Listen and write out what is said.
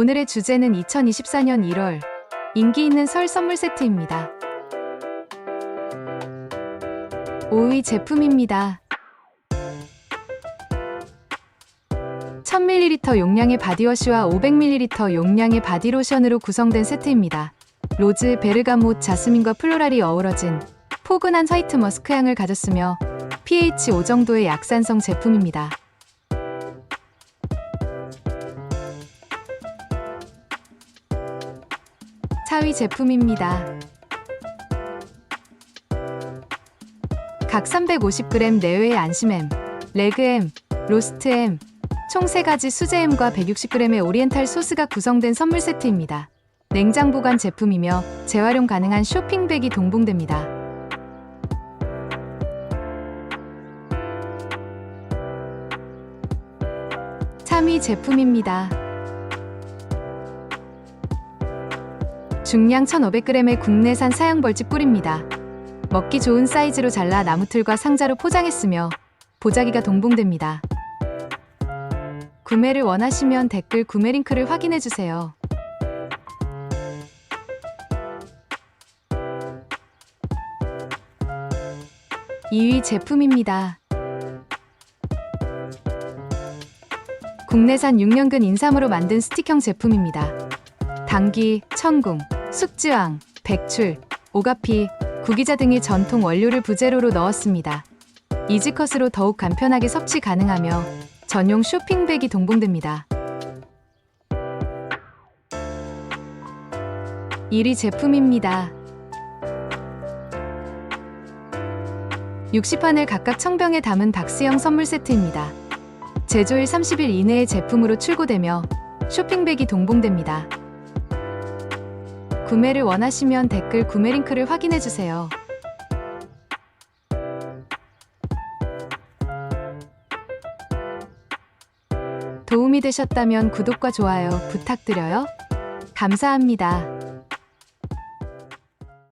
오늘의 주제는 2024년 1월 인기 있는 설 선물 세트입니다. 5위 제품입니다. 1000ml 용량의 바디워시와 500ml 용량의 바디로션으로 구성된 세트입니다. 로즈, 베르가못, 자스민과 플로랄이 어우러진 포근한 화이트 머스크 향을 가졌으며 pH 5 정도의 약산성 제품입니다. 4위 제품입니다. 각 350g 내외의 안심햄, 레그햄, 로스트햄, 총 3가지 수제햄과 160g의 오리엔탈 소스가 구성된 선물 세트입니다. 냉장 보관 제품이며 재활용 가능한 쇼핑백이 동봉됩니다. 3위 제품입니다. 중량 1,500g의 국내산 사양벌집 꿀입니다. 먹기 좋은 사이즈로 잘라 나무틀과 상자로 포장했으며 보자기가 동봉됩니다. 구매를 원하시면 댓글 구매 링크를 확인해 주세요. (2위) 제품입니다. 국내산 6년근 인삼으로 만든 스틱형 제품입니다. 당귀, 천궁, 숙지왕, 백출, 오가피, 구기자 등의 전통 원료를 부재료로 넣었습니다. 이지컷으로 더욱 간편하게 섭취 가능하며 전용 쇼핑백이 동봉됩니다. 1위 제품입니다. 60판을 각각 청병에 담은 박스형 선물 세트입니다. 제조일 30일 이내에 제품으로 출고되며 쇼핑백이 동봉됩니다. 구매를 원하시면 댓글 구매 링크를 확인해 주세요. 도움이 되셨다면 구독과 좋아요 부탁드려요. 감사합니다.